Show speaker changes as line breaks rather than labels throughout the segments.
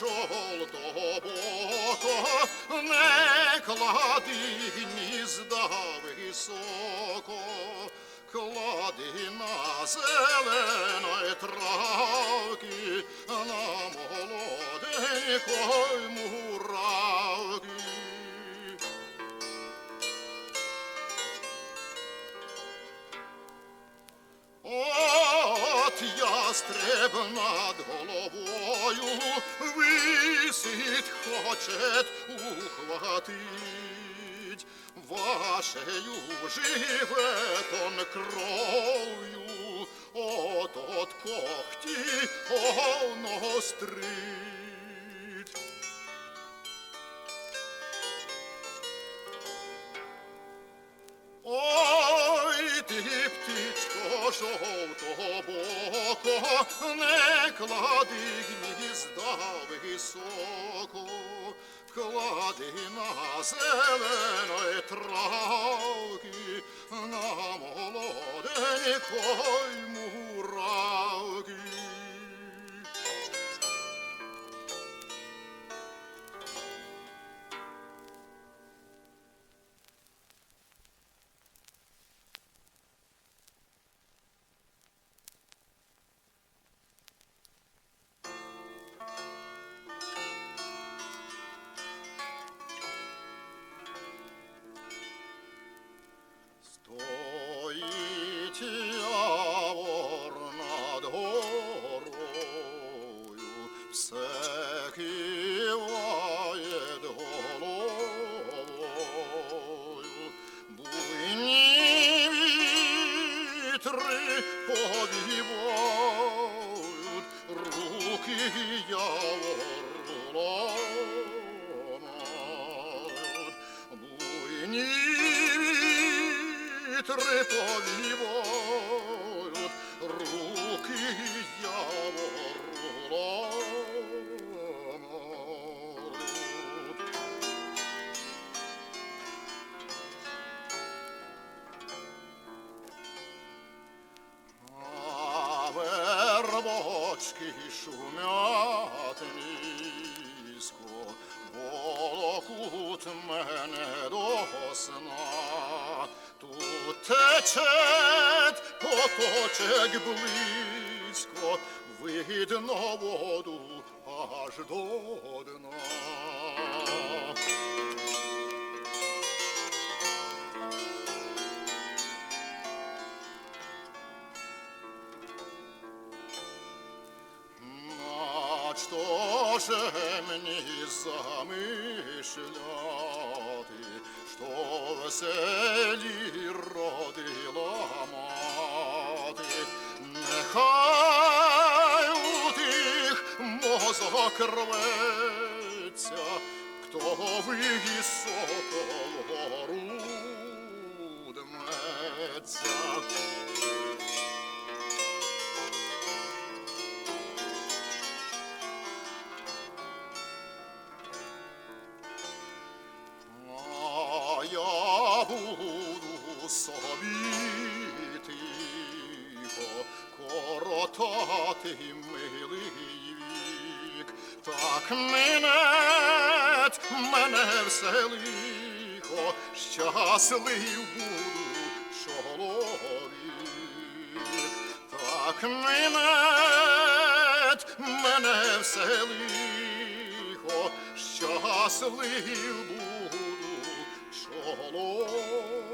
жовтого боку не клади гнізда високо, клади на зеленої травки, на молоденької ястреб над головою висить, хочет ухватить вашею живетон кров'ю, от от когті он острить. Ой, ти, птичко боку, не клади гнізда високо, клади на зеленої травки, на молоденької муравки. 呀。Шумять низько, волокут мене до сна. Тут течет поточек близько, видно воду аж до дна. Что же мені замишляти, що в селі родила мати? Нехай у тих мозок рветься, хто високо вгору дметься. Коротати милий вік, так минет мене все лихо, щаслив буду чоловік, так минет мене все лихо, щаслив буду чоловік.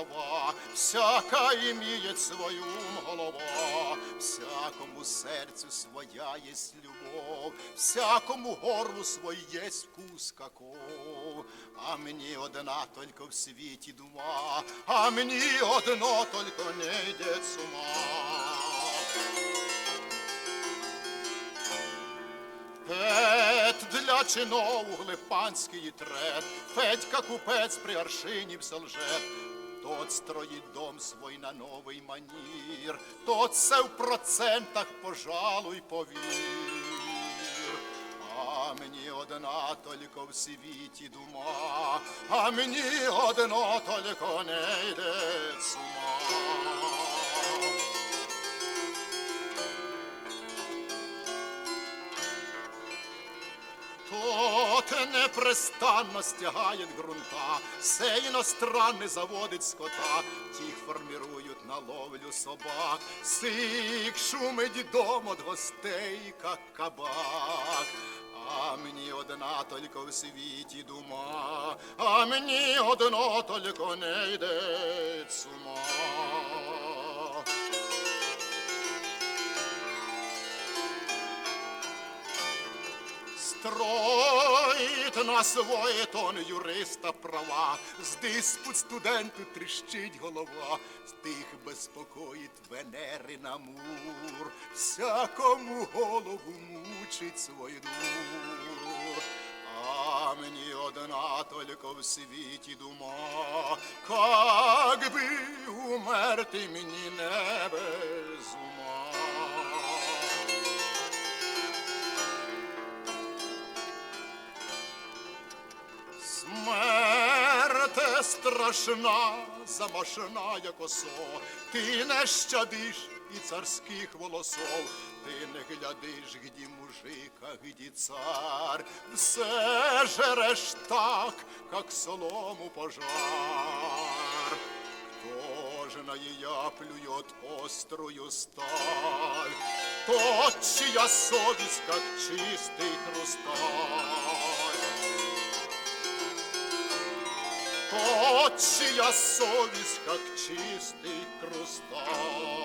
трава, всяка имеет свою голова, всякому серцю своя є любов, всякому горлу свой есть вкус каков. А мені одна тільки в світі дума, а мені одно тільки не йде з ума. Для чинов у глипанський трет, Федька купець при аршині псалжет, Тот строїть дом свой на новий манір, тот все в процентах, пожалуй, повір. А мені одна тільки в світі дума, а мені одно тільки не йде з непрестанно стягает грунта, все иностранный заводит скота, тих формируют на ловлю собак, сик шумить дом от гостей, как кабак. А мені одна только в світі дума, а мені одно только не йде з ума. Строїть на свой тон юриста права, з диспут студенту тріщить голова, з тих безпокоїть Венери намур, всякому голову мучить свой дур. А мені одна только в світі дума, как би умерти мені не без ума. Страшна, замашна косо, ти не щадиш і царських волосов, ти не глядиш, где мужика, где цар, все жереш так, как солому пожар. На ее плюет острую сталь, тот, чья совесть, как чистый хрусталь. то чия совість, як чистий крусталь.